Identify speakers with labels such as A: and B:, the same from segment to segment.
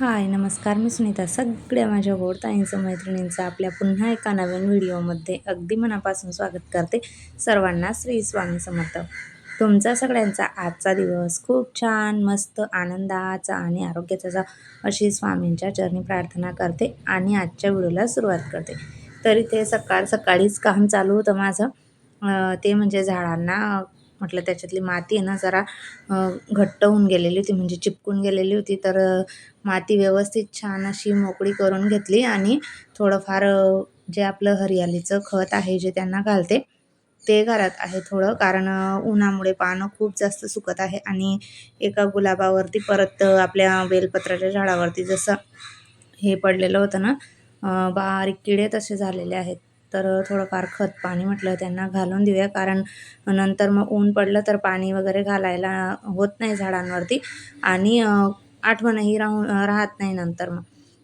A: हाय नमस्कार मी सुनीता. सगळ्या माझ्या गोड ताईंचं मैत्रिणींचं आपल्या पुन्हा एका नवीन व्हिडिओमध्ये अगदी मनापासून स्वागत करते सर्वांना श्री स्वामी समर्थ. तुमचा सगळ्यांचा आजचा दिवस खूप छान मस्त आनंदाचा आणि आरोग्याचा जा अशी स्वामींच्या चरणी प्रार्थना करते आणि आजच्या व्हिडिओला सुरुवात करते. तरी ते सकाळ सकाळीच काम चालू होतं माझं. ते म्हणजे झाडांना म्हटलं त्याच्यातली माती आहे ना जरा घट्ट होऊन गेलेली होती म्हणजे चिपकून गेलेली होती. तर माती व्यवस्थित छान अशी मोकळी करून घेतली आणि थोडंफार जे आपलं हरियालीचं खत आहे जे त्यांना घालते ते घालत आहे थोडं. कारण उन्हामुळे पानं खूप जास्त सुकत आहे आणि एका गुलाबावरती परत आपल्या बेलपत्राच्या झाडावरती जसं हे पडलेलं होतं ना बारीक किडे तसे झालेले आहेत. तर थोडंफार खत पाणी म्हटलं त्यांना घालून देऊया. कारण नंतर मग ऊन पडलं तर पाणी वगैरे घालायला होत नाही झाडांवरती आणि आठवणही राहून राहत नाही नंतर मग.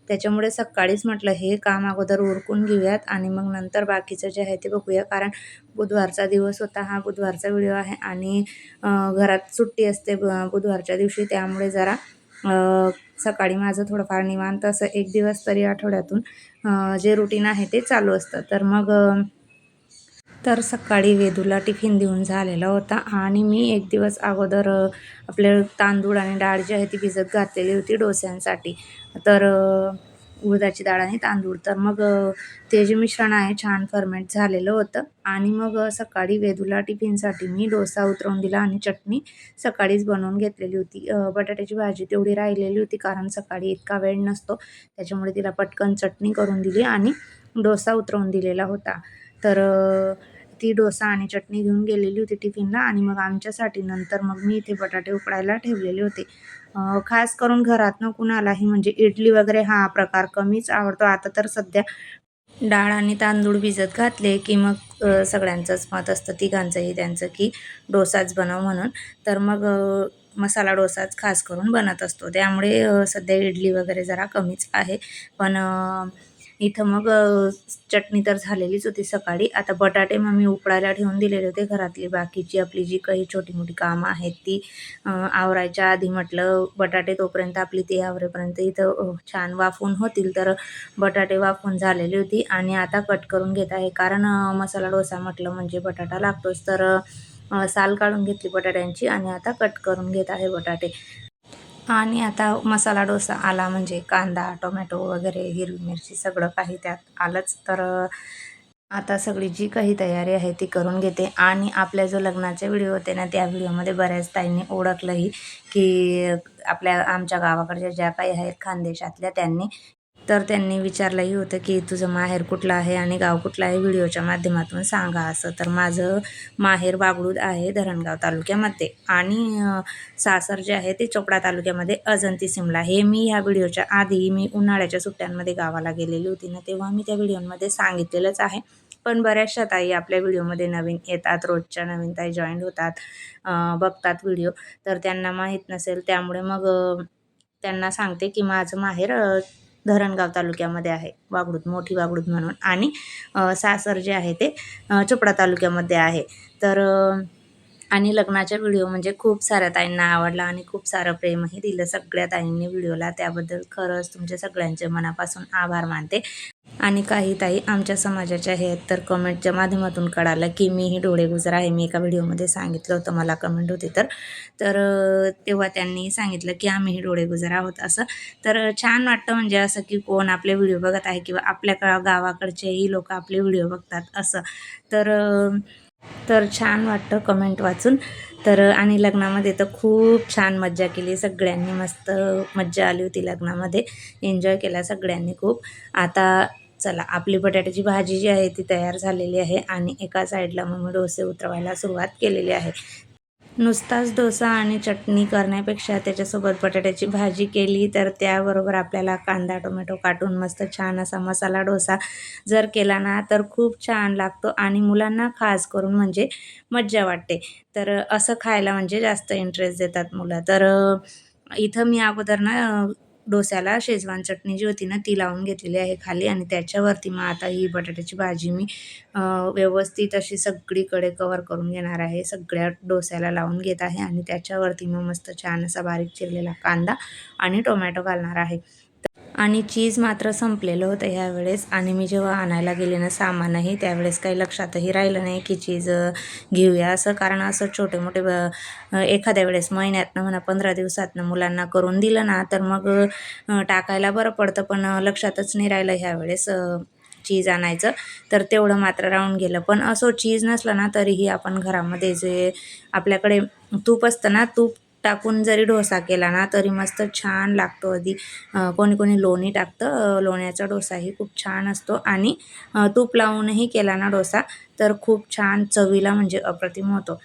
A: त्याच्यामुळे सकाळीच म्हटलं हे काम अगोदर उरकून घेऊयात आणि मग नंतर बाकीचं जे आहे ते बघूया. कारण बुधवारचा दिवस होता हा बुधवारचा व्हिडिओ आहे आणि घरात सुट्टी असते ब- बुधवारच्या दिवशी. त्यामुळे जरा सकाळी माझं थोडंफार निवांत असं एक दिवस तरी आठवड्यातून जे रुटीन आहे ते चालू असतं. तर मग तर सकाळी वेदूला टिफिन देऊन झालेला होता आणि मी एक दिवस अगोदर आपले तांदूळ आणि डाळ जी आहे ती भिजत घातलेली होती डोस्यांसाठी. तर उडदाची डाळ आणि तांदूळ. तर मग ते जे मिश्रण आहे छान फर्मेंट झालेलं होतं. आणि मग सकाळी वेदूला टिफिनसाठी मी डोसा उतरवून दिला आणि चटणी सकाळीच बनवून घेतलेली होती. बटाट्याची भाजी तेवढी राहिलेली होती कारण सकाळी इतका वेळ नसतो. त्याच्यामुळे तिला पटकन चटणी करून दिली आणि डोसा उतरवून दिलेला होता. तर ती डोसा आणि चटणी घेऊन गेलेली होती टिफिनला आणि मग आमच्यासाठी नंतर मग मी इथे बटाटे उकडायला ठेवलेले होते. खास करून घरातनं कुणालाही म्हणजे इडली वगैरे हा प्रकार कमीच आवडतो. आता तर सध्या डाळ आणि तांदूळ भिजत घातले की मग सगळ्यांचंच मत असतं तिघांचंही त्यांचं की डोसाच बनव म्हणून. तर मग मसाला डोसाच खास करून बनत असतो. त्यामुळे सध्या इडली वगैरे जरा कमीच आहे. पण इथं मग चटणी तर झालेलीच होती सकाळी. आता बटाटे मग मी उकडायला ठेवून दिलेले होते घरातली बाकीची. आपली जी काही छोटी मोठी कामं आहेत ती आवरायच्या आधी म्हटलं बटाटे तोपर्यंत आपली ती आवरेपर्यंत इथं छान वाफून होतील. तर बटाटे वाफून झालेली होती. आणि आता कट करून घेत आहे. कारण मसाला डोसा म्हटलं म्हणजे बटाटा लागतोच. तर साल काढून घेतली बटाट्यांची. आणि आता कट करून घेत आहे बटाटे. आणि आता मसाला डोसा आला म्हणजे कांदा टोमॅटो वगैरे हिरवी मिरची सगळं काही त्यात आलंच. तर आता सगळी जी काही तयारी आहे ती करून घेते. आणि आपल्या जो लग्नाचे व्हिडिओ होते ना त्या व्हिडिओमध्ये बऱ्याच ताईंनी ओळखलंही की आपल्या आमच्या गावाकडच्या ज्या काही आहेत खानदेशातल्या त्यांनी तर त्यांनी विचारलंही होतं की तुझं माहेर कुठलं आहे आणि गाव कुठलं आहे? व्हिडिओच्या माध्यमातून सांगा असं. तर माझं माहेर बागळूद आहे धरणगाव तालुक्यामध्ये. आणि सासर जे आहे ते चोपडा तालुक्यामध्ये अजंती सिमला. हे मी ह्या व्हिडिओच्या आधी मी उन्हाळ्याच्या सुट्ट्यांमध्ये गावाला गेलेली होती ना तेव्हा मी त्या व्हिडिओमध्ये सांगितलेलंच आहे. पण बऱ्याचशा ताई आपल्या व्हिडिओमध्ये नवीन येतात रोजच्या नवीन ताई जॉईन होतात बघतात व्हिडिओ. तर त्यांना माहीत नसेल त्यामुळे मग त्यांना सांगते की माझं माहेर धरणगाव तालुक्यामध्ये आहे. वागडूत मोठी वागडूद म्हणून. आणि सासर जे आहे ते चोपडा तालुक्यामध्ये आहे. तर आणि लग्नाच्या व्हिडिओ म्हणजे खूप साऱ्या ताईंना आवडला आणि खूप सारं प्रेमही दिलं सगळ्या ताईंनी व्हिडिओला त्याबद्दल खरंच तुमच्या सगळ्यांचे मनापासून आभार मानते. आणि काही ताई आमच्या समाजाच्या आहेत तर कमेंटच्या माध्यमातून कळालं की मीही डोळे गुजर आहे. मी एका व्हिडिओमध्ये सांगितलं होतं मला कमेंट होती तर. तर तेव्हा त्यांनी सांगितलं की आम्हीही डोळे गुजर आहोत असं. तर छान वाटतं म्हणजे असं की कोण आपले व्हिडिओ बघत आहे किंवा आपल्या गावाकडचेही लोक आपले व्हिडिओ बघतात असं. तर तर छान वाटतं कमेंट वाचून. तर आणि लग्नामध्ये तर खूप छान मज्जा केली. सगळ्यांनी मस्त मज्जा आली होती लग्नामध्ये. एन्जॉय केला सगळ्यांनी खूप. आता चला आपली बटाट्याची भाजी जी आहे ती तयार झालेली आहे आणि एका साईडला मग मी डोसे उतरवायला सुरुवात केलेली आहे. नुसताच डोसा आणि चटणी करण्यापेक्षा त्याच्यासोबत बटाट्याची भाजी केली तर त्याबरोबर आपल्याला कांदा टोमॅटो काटून मस्त छान असा मसाला डोसा जर केला ना तर खूप छान लागतो आणि मुलांना खास करून म्हणजे मज्जा वाटते. तर असं खायला म्हणजे जास्त इंटरेस्ट देतात मुलं. तर इथं मी अगोदर ना डोस्याला शेजवान चटणी जी होती ना ती लावून घेतलेली आहे खाली आणि त्याच्यावरती मग आता ही बटाट्याची भाजी मी व्यवस्थित अशी सगळीकडे कवर करून घेणार आहे. सगळ्या डोस्याला लावून घेत आहे आणि त्याच्यावरती मग मस्त छान असा बारीक चिरलेला कांदा आणि टोमॅटो घालणार आहे. आणि चीज मात्र संपलेलं होतं ह्यावेळेस आणि मी जेव्हा आणायला गेले ना सामानही त्यावेळेस काही लक्षातही राहिलं नाही की चीज घेऊया. असं कारण असं छोटे मोठे एखाद्या वेळेस महिन्यातनं म्हणा पंधरा दिवसातनं मुलांना करून दिलं ना तर मग टाकायला बरं पडतं. पण लक्षातच नाही राहिलं ह्यावेळेस चीज आणायचं. तर तेवढं मात्र राहून गेलं. पण असो चीज नसलं ना तरीही आपण घरामध्ये जे आपल्याकडे तूप असतं ना तूप टाकून जरी डोसा केला ना तरी मस्त छान लागतो आधी. कोणी कोणी लोणी टाकतं लोण्याचा डोसाही खूप छान असतो. आणि तूप लावूनही केला ना डोसा तर खूप छान चवीला म्हणजे अप्रतिम होतो.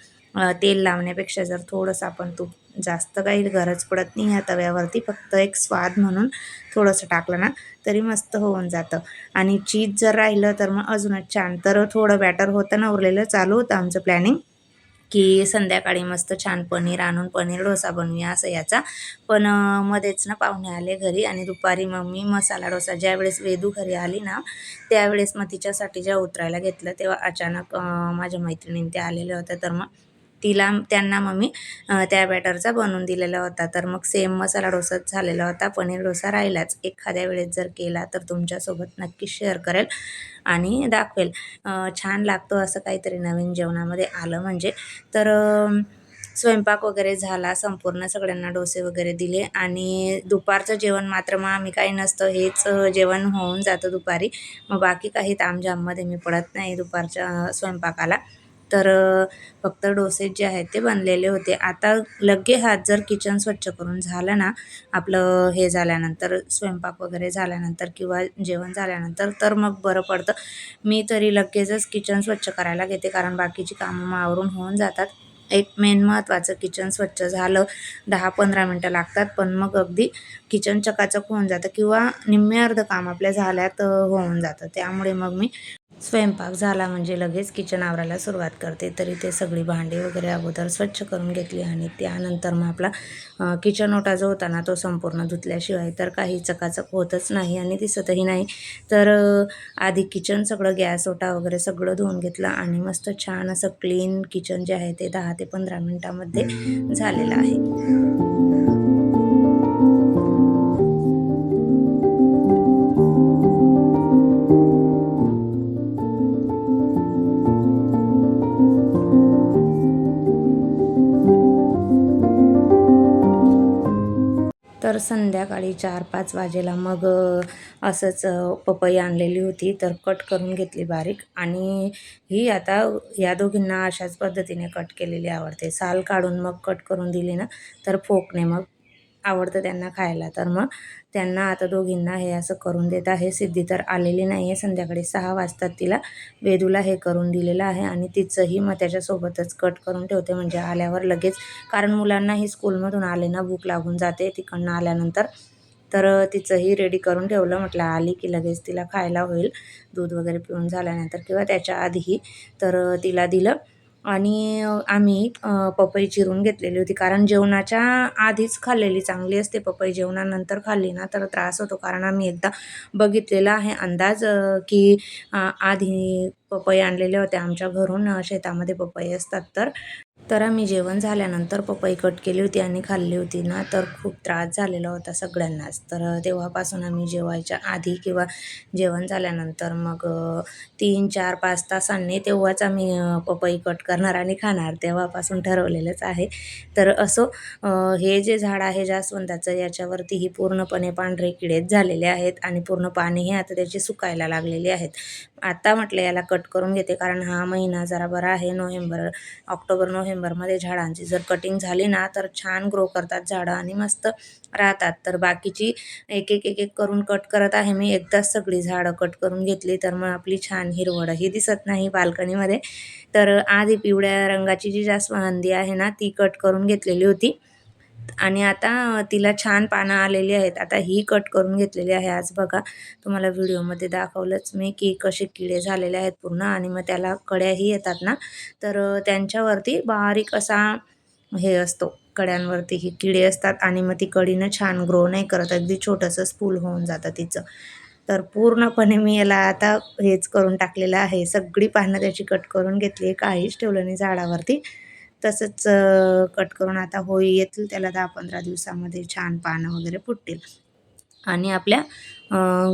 A: तेल लावण्यापेक्षा जर थोडंसं आपण तूप जास्त काही गरज पडत नाही ह्या तव्यावरती फक्त एक स्वाद म्हणून थोडंसं टाकलं ना तरी मस्त होऊन जातं. आणि चीज जर राहिलं तर मग अजूनच छान. तर थोडं बॅटर होतं ना उरलेलं चालू होतं आमचं प्लॅनिंग. की संध्याकाळी मस्त छान पनीर आणून पनीर डोसा बनवूया असं याचा. पण मध्येच ना पाहुणे आले घरी आणि दुपारी मग मी मसाला डोसा ज्यावेळेस वेदू घरी आली ना त्यावेळेस मग तिच्यासाठी जेव्हा उतरायला घेतलं तेव्हा अचानक माझ्या मैत्रिणीने ते आलेले होते तर मग तिला त्यांना मग मी त्या बॅटरचा बनवून दिलेला होता. तर मग सेम मसाला डोसाच झालेला होता. पनीर डोसा राहिलाच. एखाद्या वेळेस जर केला तर तुमच्यासोबत नक्की शेअर करेल आणि दाखवेल. छान लागतो असं काहीतरी नवीन जेवणामध्ये आलं म्हणजे. तर स्वयंपाक वगैरे झाला. संपूर्ण सगळ्यांना डोसे वगैरे दिले आणि दुपारचं जेवण मात्र मग आम्ही काही नसतं. हेच जेवण होऊन जातं दुपारी. मग बाकी काही तामझाममध्ये मी पडत नाही दुपारच्या स्वयंपाकाला. तर फक्त डोसे जे आहेत ते बनलेले होते. आता लगे हात जर किचन स्वच्छ करून झालं ना आपलं हे झाल्यानंतर स्वयंपाक वगैरे झाल्यानंतर किंवा जेवण झाल्यानंतर तर मग बरं पडतं. मी तरी लगेचच किचन स्वच्छ करायला घेते कारण बाकीची कामं आवरून होऊन जातात. एक मेन महत्त्वाचं किचन स्वच्छ झालं दहा पंधरा मिनटं लागतात पण मग अगदी किचन चकाचक होऊन जातं किंवा निम्मे अर्ध काम आपल्या झाल्यात होऊन जातं. त्यामुळे मग मी स्वयंपाक झाला म्हणजे लगेच किचन आवरायला सुरुवात करते. तरी ते सगळी भांडी वगैरे अगोदर स्वच्छ करून घेतली आणि त्यानंतर मग आपला किचन ओटा जो होता ना तो संपूर्ण धुतल्याशिवाय तर काही चकाचक होतच नाही आणि दिसतही नाही. तर आधी किचन सगळं गॅस ओटा वगैरे सगळं धुवून घेतलं आणि मस्त छान असं क्लीन किचन जे आहे ते दहा ते पंधरा मिनटामध्ये झालेलं आहे. तर संध्याकाळी चार पाच वाजेला मग असंच पपई आणलेली होती. तर कट करून घेतली बारीक. आणि ही आता या दोघींना अशाच पद्धतीने कट केलेली आवडते. साल काढून मग कट करून दिली ना तर फोकने मग आवडतं त्यांना खायला. तर मग त्यांना आता दोघींना हे असं करून देत आहे. सिद्धी तर आलेली नाही आहे. संध्याकाळी सहा वाजता तिला वेदूला हे करून दिलेलं आहे आणि तिचंही मग त्याच्यासोबतच कट करून ठेवते. म्हणजे आल्यावर लगेच कारण मुलांनाही स्कूलमधून आले ना भूक लागून जाते. तिकडनं आल्यानंतर तर तिचंही रेडी करून ठेवलं. म्हटलं आली की लगेच तिला खायला होईल. दूध वगैरे पिऊन झाल्यानंतर किंवा त्याच्या आधीही तर तिला दिलं. आणि आम्ही पपई चिरून घेतलेली होती. कारण जेवणाच्या आधीच खाल्लेली चांगली असते पपई. जेवणानंतर खाल्ली ना तर त्रास होतो. कारण आम्ही एकदा बघितलेला आहे अंदाज की आधी पपई आणलेले होते आमच्या घरून शेतामध्ये पपई असतात तर तर आम्ही जेवण झाल्यानंतर पपई कट केली होती आणि खाल्ली होती ना तर खूप त्रास झालेला होता सगळ्यांनाच. तर तेव्हापासून आम्ही जेवायच्या आधी किंवा जेवण झाल्यानंतर मग तीन चार पाच तासांनी तेव्हाच आम्ही पपई कट करणार आणि खाणार. तेव्हापासून ठरवलेलंच आहे. तर असो हे जे झाड आहे जास्वंदाचं याच्यावरती ही पूर्णपणे पांढरे किडेच झालेले आहेत आणि पूर्ण पाणीही आता त्याचे सुकायला लागलेले आहेत. आत्ता म्हटलं याला कट करून घेते कारण हा महिना जरा बरा आहे. नोव्हेंबर ऑक्टोबर नोव्हेंबर नोव्हेंबरमध्ये झाडांची जर कटिंग झाली ना तर छान ग्रो करतात झाडं आणि मस्त राहतात. तर बाकीची एक एक एक एक करून कट करत आहे मी. एकदाच सगळी झाडं कट करून घेतली तर मग आपली छान हिरवळही दिसत नाही बाल्कनीमध्ये. तर आधी पिवळ्या रंगाची जी जास्वंदी आहे ना ती कट करून घेतलेली होती. आणि आता तिला छान पानं आलेली आहेत. आता ही कट करून घेतलेली आहे. आज बघा तुम्हाला व्हिडिओमध्ये दाखवलंच मी की कसे किडे झालेले आहेत पूर्ण आणि मग त्याला कड्याही येतात ना तर त्यांच्यावरती बारीक असा हे असतो कड्यांवरती ही किडे असतात आणि मग ती कडीनं छान ग्रो नाही करत. अगदी छोटंसं स्पूल होऊन जातं तिचं. तर पूर्णपणे मी याला आता हेच करून टाकलेलं आहे. सगळी पानं त्याची कट करून घेतली काहीच ठेवलं नाही झाडावरती. तसंच कट करून आता होळी येतील त्याला दहा पंधरा दिवसामध्ये छान पानं वगैरे फुटतील. आणि आपल्या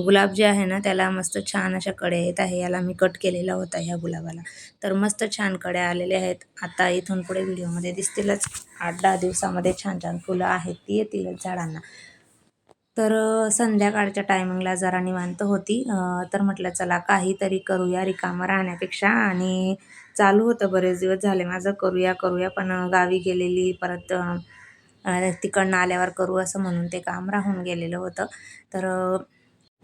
A: गुलाब जे आहे ना त्याला मस्त छान अशा कड्या येत आहे. याला मी कट केलेला होता ह्या गुलाबाला. तर मस्त छान कड्या आलेल्या आहेत. आता इथून पुढे व्हिडिओमध्ये दिसतीलच. आठ दहा दिवसामध्ये छान छान फुलं आहेत ती येतीलच झाडांना. तर संध्याकाळच्या टायमिंगला जरा निवांत होती. तर म्हटलं चला काहीतरी करूया रिकामं राहण्यापेक्षा. आणि चालू होतं बरेच दिवस. झाले माझं करूया करूया. पण गावी गेलेली परत तिकडनं आल्यावर करू असं म्हणून ते काम राहून गेलेलं होतं. तर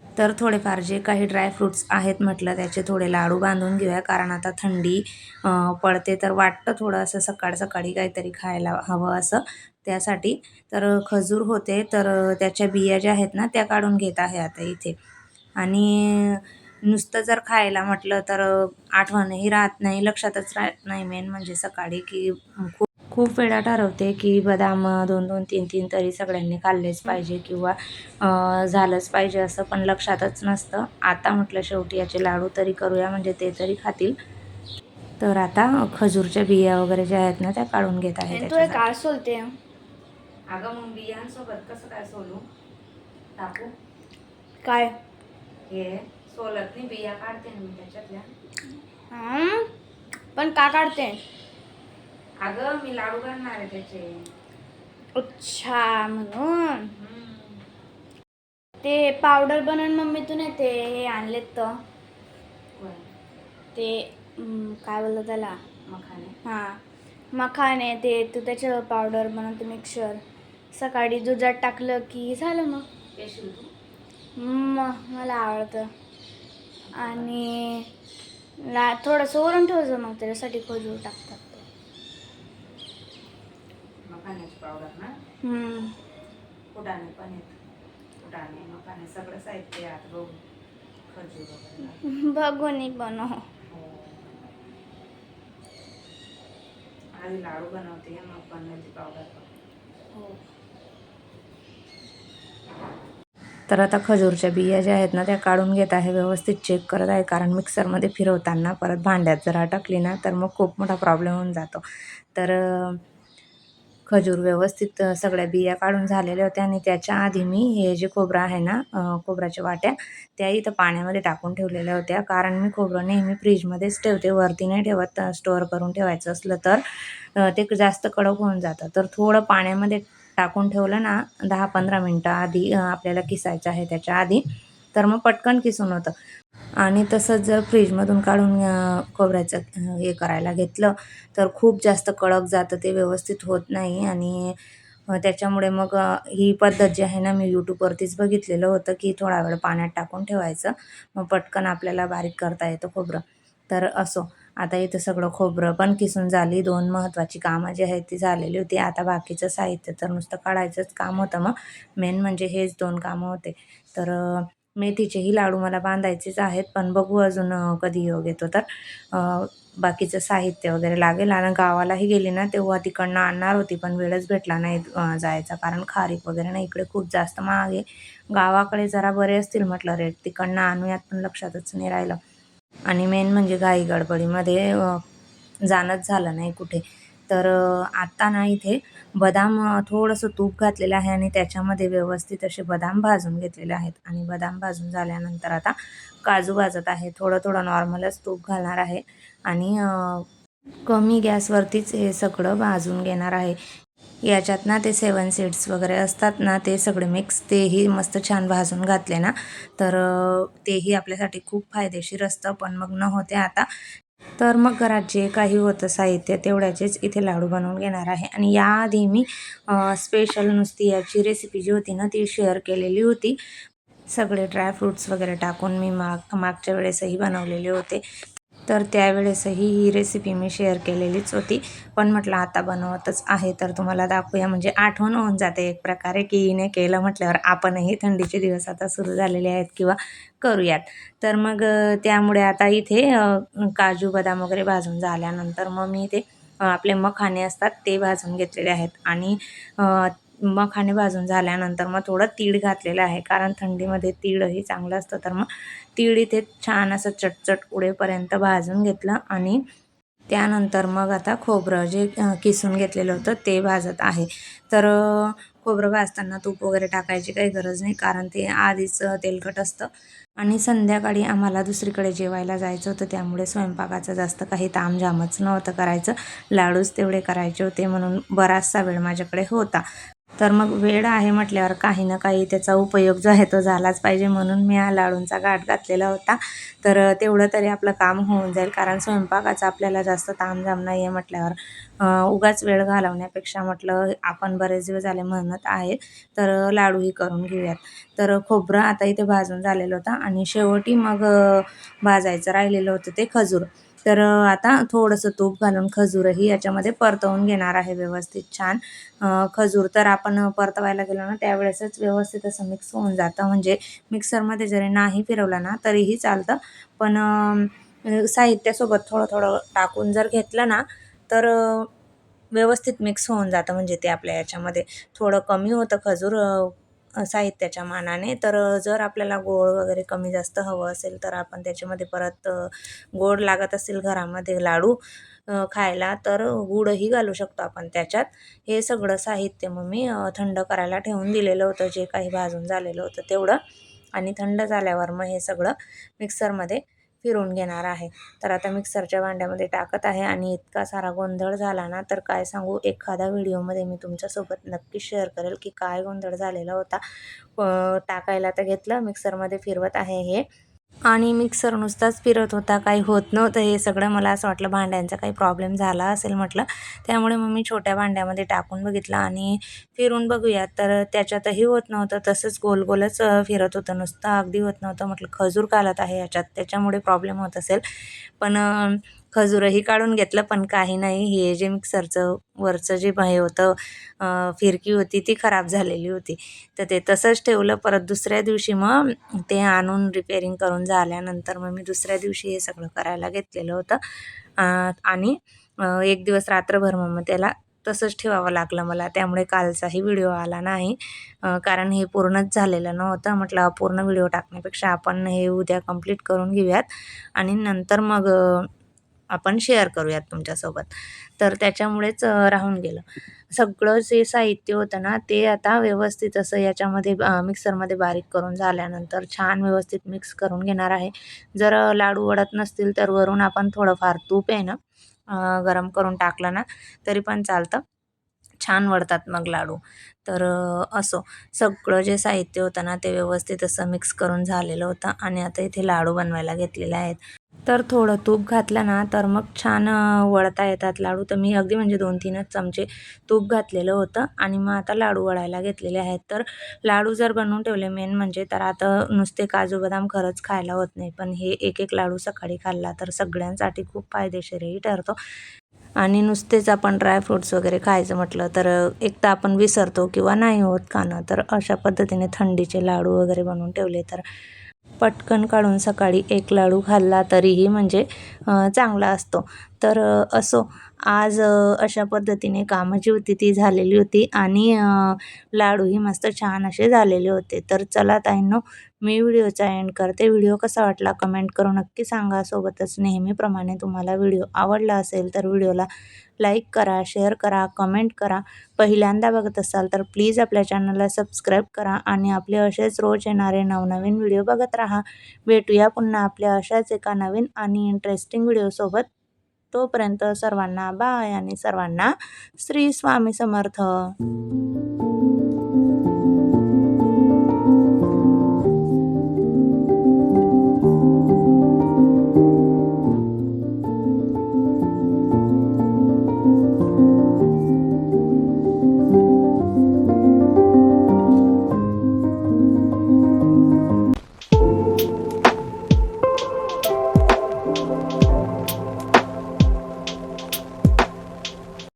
A: तर थोडेफार जे काही ड्रायफ्रूट्स आहेत म्हटलं त्याचे थोडे लाडू बांधून घेऊया. कारण आता थंडी पडते तर वाटतं थोडं असं सकाळ सकाळी काहीतरी खायला हवं असं. त्यासाठी. तर खजूर होते तर त्याच्या बिया ज्या आहेत ना त्या काढून घेत आहे आता इथे. आणि नुसतं जर खायला म्हटलं तर आठवणही राहत नाही लक्षातच राहत नाही मेन म्हणजे सकाळी की खूप खूप वेळा ठरवते की बदाम दोन दोन तीन तीन तरी सगळ्यांनी खाल्लेच पाहिजे किंवा झालंच पाहिजे असं पण लक्षातच नसतं. आता म्हटलं शेवटी याचे लाडू तरी करूया म्हणजे ते तरी खातील. तर आता खजूरच्या बिया वगैरे ज्या आहेत ना त्या काढून घेत आहेत
B: काय सोलते
A: अगं मग बियांसोबत कसं काय सोलू टाकू?
B: काय?
A: हे सोलत नाही बिया काढते ना मी त्याच्यातल्या.
B: हं? पण का काढते?
A: अगं मी लाडू करणार आहे त्याचे.
B: अच्छा म्हणून? ते पावडर बनवून मम्मीतून येते हे आणलेत तर. ते काय बोललं त्याला?
A: मखाने.
B: हां मखाने ते तू त्याचं पावडर बनवते मिक्सर सकाळी दुधात टाकलं की झालं मग. मला आवडतं. आणि ला थोडंसं वरून ठेवायचं मग त्याच्यासाठी खजूर टाकतात.
A: फुटाणे पण येत फुटाणे मखाने सगळं साहित्य आत बघू खजूर
B: बघून बनव.
A: हो. आधी लाडू बनवते मग बनवायची पावडर
B: हो.
A: तर आता खजूरच्या बिया ज्या आहेत ना त्या काढून घेत आहे व्यवस्थित चेक करत आहे. कारण मिक्सरमध्ये फिरवताना परत भांड्यात जर अटकली ना तर मग खूप मोठा प्रॉब्लेम होऊन जातो. तर खजूर व्यवस्थित सगळ्या बिया काढून झालेल्या होत्या आणि त्याच्या आधी मी हे जे खोबरं आहे ना खोबऱ्याच्या वाट्या त्या इथं पाण्यामध्ये टाकून ठेवलेल्या होत्या. कारण मी खोबरं नेहमी फ्रीजमध्येच ठेवते वरती नाही ठेवत. स्टोअर करून ठेवायचं असलं तर ते जास्त कडक होऊन जातं. तर थोडं पाण्यामध्ये टाकून ठेवलं ना दहा पंधरा मिनटं आधी आपल्याला किसायचं आहे त्याच्या आधी तर मग पटकन किसून होतं. आणि तसंच जर फ्रीजमधून काढून खोबऱ्याचं हे करायला घेतलं तर खूप जास्त कडक जातं ते व्यवस्थित होत नाही. आणि त्याच्यामुळे मग ही पद्धत जी आहे ना मी यूट्यूबवरतीच बघितलेलं होतं की थोडा वेळ पाण्यात टाकून ठेवायचं. मग पटकन आपल्याला बारीक करता येतं खोबरं. तर असो. आता इथं सगळं खोबरं पण किसून झाली. दोन महत्त्वाची कामं जी आहेत ती झालेली होती. आता बाकीचं साहित्य तर नुसतं काढायचंच काम होतं मग. मेन म्हणजे हेच दोन कामं होते. तर मेथीचेही लाडू मला बांधायचेच आहेत पण बघू अजून कधी योग येतो तर. बाकीचं साहित्य वगैरे लागेल. आणि गावालाही गेली ना तेव्हा तिकडनं आणणार होती पण वेळच भेटला नाही जायचा. कारण खारीक वगैरे ना इकडे खूप जास्त महाग आहे. गावाकडे जरा बरे असतील म्हटलं रेट तिकडनं आणूयात पण लक्षातच नाही राहिलं. आणि मेन म्हणजे घाई गडबडीमध्ये जाणंच झालं नाही कुठे. तर आत्ता ना इथे बदाम थोडंसं तूप घातलेलं आहे आणि त्याच्यामध्ये व्यवस्थित असे बदाम भाजून घेतलेले आहेत. आणि बदाम भाजून झाल्यानंतर आता काजू भाजत आहे. थोडं थोडं नॉर्मलच तूप घालणार आहे. आणि कमी गॅसवरतीच हे सगळं भाजून घेणार आहे. याच्यात ना ते सेवन सीड्स वगैरे असतात ना ते सगळे मिक्स तेही मस्त छान भाजून घातले ना. तर तेही आपल्यासाठी खूप फायदेशीर असतं पण मग न होते आता. तर मग घरात जे काही होतं साहित्य तेवढ्याचेच इथे लाडू बनवून घेणार आहे. आणि याआधी मी स्पेशल नुसती याची रेसिपी जी होती ना ती शेअर केलेली होती. सगळे ड्रायफ्रूट्स वगैरे टाकून मी माग मागच्या वेळेसही बनवलेले होते. तर त्यावेळेसही ही रेसिपी मी शेअर केलेलीच होती. पण म्हटलं आता बनवतच आहे तर तुम्हाला दाखवूया. म्हणजे आठवण होऊन जाते एक प्रकारे की हिने केलं म्हटल्यावर आपणही थंडीचे दिवस आता सुरू झालेले आहेत किंवा करूयात. तर मग त्यामुळे आता इथे काजू बदाम वगैरे भाजून झाल्यानंतर मग मी इथे आपले मखाने असतात ते भाजून घेतलेले आहेत. आणि मखाने भाजून झाल्यानंतर मग थोडं तीळ घातलेलं आहे. कारण थंडीमध्ये तीळही चांगलं असतं. तर मग तीळ इथे छान असं चटचट उडेपर्यंत भाजून घेतलं आणि त्यानंतर मग आता खोबरं जे किसून घेतलेलं होतं ते भाजत आहे. तर खोबरं भाजताना तूप वगैरे टाकायची काही गरज नाही कारण ते आधीच तेलकट असतं. आणि संध्याकाळी आम्हाला दुसरीकडे जेवायला जायचं होतं. त्यामुळे स्वयंपाकाचं जास्त काही तामझामच नव्हतं करायचं. लाडूच तेवढे करायचे होते म्हणून बराचसा वेळ माझ्याकडे होता. तर मग वेळ आहे म्हटल्यावर काही ना काही त्याचा उपयोग जो आहे तो झालाच पाहिजे म्हणून मी हा लाडूंचा गाठ घातलेला होता. तर तेवढं तरी आपलं काम होऊन जाईल कारण स्वयंपाकाचा आपल्याला जास्त तामझाम नाही आहे म्हटल्यावर उगाच वेळ घालवण्यापेक्षा म्हटलं आपण बरेच दिवस झाले म्हणत आहे तर लाडूही करून घेऊयात. तर खोबरं आता इथे भाजून झालेलं होतं आणि शेवटी मग भाजायचं राहिलेलं होतं ते खजूर. तर आता थोडंसं तूप घालून खजूरही याच्यामध्ये परतवून घेणार आहे व्यवस्थित छान. खजूर तर आपण परतवायला गेलो ना त्यावेळेसच व्यवस्थित असं मिक्स होऊन जातं. म्हणजे मिक्सरमध्ये जरी नाही फिरवलं ना तरीही चालतं. पण साहित्यासोबत थोडं थोडं टाकून जर घेतलं ना तर व्यवस्थित मिक्स होऊन जातं. म्हणजे ते आपल्या याच्यामध्ये थोडं कमी होतं खजूर साहित्याच्या मानाने. तर जर आपल्याला गोड वगैरे कमी जास्त हवं असेल तर आपण त्याच्यामध्ये परत गोड लागत असेल घरामध्ये लाडू खायला तर गुडही घालू शकतो आपण त्याच्यात. हे सगळं साहित्य मग मी थंड करायला ठेवून दिलेलं होतं. जे काही भाजून झालेलं होतं तेवढं. आणि थंड झाल्यावर मग हे सगळं मिक्सरमध्ये फिरवून घेणार आहे. तर आता मिक्सरच्या भांड्यामध्ये टाकत आहे आणि इतका सारा गोंधळ झाला ना तर काय सांगू? एखादा व्हिडिओमध्ये मी तुमच्यासोबत नक्की शेअर करेल की काय गोंधळ झालेला होता. टाकायला तर घेतलं मिक्सरमध्ये फिरवत आहे हे. आणि मिक्सर नुसताच फिरत होता. काही होत नव्हतं. हे सगळं मला असं वाटलं भांड्यांचा काही प्रॉब्लेम झाला असेल म्हटलं. त्यामुळे मग मी छोट्या भांड्यामध्ये टाकून बघितलं आणि फिरून बघूयात. तर त्याच्यातही होत नव्हतं. तसंच गोल गोलच फिरत होतं. नुसतं अगदी होत नव्हतं म्हटलं. खजूर घालत आहे याच्यात. त्याच्यामुळे प्रॉब्लेम होत असेल. पण खजूरही काढून घेतलं पण काही नाही. हे जे मिक्सरचं वरचं जे हे होतं फिरकी होती ती खराब झालेली होती. तर ते तसंच ठेवलं. परत दुसऱ्या दिवशी मग ते आणून रिपेअरिंग करून झाल्यानंतर मग मी दुसऱ्या दिवशी हे सगळं करायला घेतलेलं होतं. आणि एक दिवस रात्रभर मग मग त्याला तसंच ठेवावं लागलं मला. त्यामुळे कालचाही व्हिडिओ आला नाही. कारण हे पूर्णच झालेलं नव्हतं. म्हटलं पूर्ण व्हिडिओ टाकण्यापेक्षा आपण हे उद्या कंप्लीट करून घेऊयात. आणि नंतर मग आपण शेअर करूयात तुमच्यासोबत. तर त्याच्यामुळेच राहून गेलं. सगळं जे साहित्य होतं ना ते आता व्यवस्थित असं याच्यामध्ये मिक्सरमध्ये बारीक करून झाल्यानंतर छान व्यवस्थित मिक्स करून घेणार आहे. जर लाडू वडत नसतील तर वरून आपण थोडंफार तूप आहे ना गरम करून टाकलं ना तरी पण चालतं. छान वळतात मग लाडू. तर असो. सगळं जे साहित्य होतं ना ते व्यवस्थित असं मिक्स करून झालेलं होतं आणि आता इथे लाडू बनवायला घेतलेले आहेत. तर थोडं तूप घातलं ना तर मग छान वळता येतात लाडू. तर मी अगदी म्हणजे दोन तीनच चमचे तूप घातलेलं होतं आणि मग आता लाडू वळायला घेतलेले आहेत. तर लाडू जर बनवून ठेवले मेन म्हणजे तर आता नुसते काजू बदाम खरंच खायला होत नाही. पण हे एक एक लाडू सकाळी खाल्ला तर सगळ्यांसाठी खूप फायदेशीरही ठरतो. आणि नुसतेच आपण ड्रायफ्रूट्स वगैरे खायचं म्हटलं तर एक तर आपण विसरतो किंवा नाही होत खाणं. तर अशा पद्धतीने थंडीचे लाडू वगैरे बनवून ठेवले तर पटकन काढून सकाळी एक लाडू खाल्ला तरीही म्हणजे चांगला असतो. तर असो. आज अशा पद्धतीने कामाची होती ती झालेली होती आणि लाडूही मस्त छान असे झालेले होते. तर चला ताईंनो मी व्हिडिओचा एंड करते. व्हिडिओ कसा वाटला कमेंट करून नक्की सांगा. सोबतच नेहमीप्रमाणे तुम्हाला व्हिडिओ आवडला असेल तर व्हिडिओला लाईक करा शेअर करा कमेंट करा. पहिल्यांदा बघत असाल तर प्लीज आपल्या चॅनलला सबस्क्राईब करा आणि आपले असेच रोज येणारे नवनवीन व्हिडिओ बघत राहा. भेटूया पुन्हा आपल्या अशाच एका नवीन आणि इंटरेस्टिंग व्हिडिओसोबत. तोपर्यंत सर्वांना बाय आणि सर्वांना श्री स्वामी समर्थ.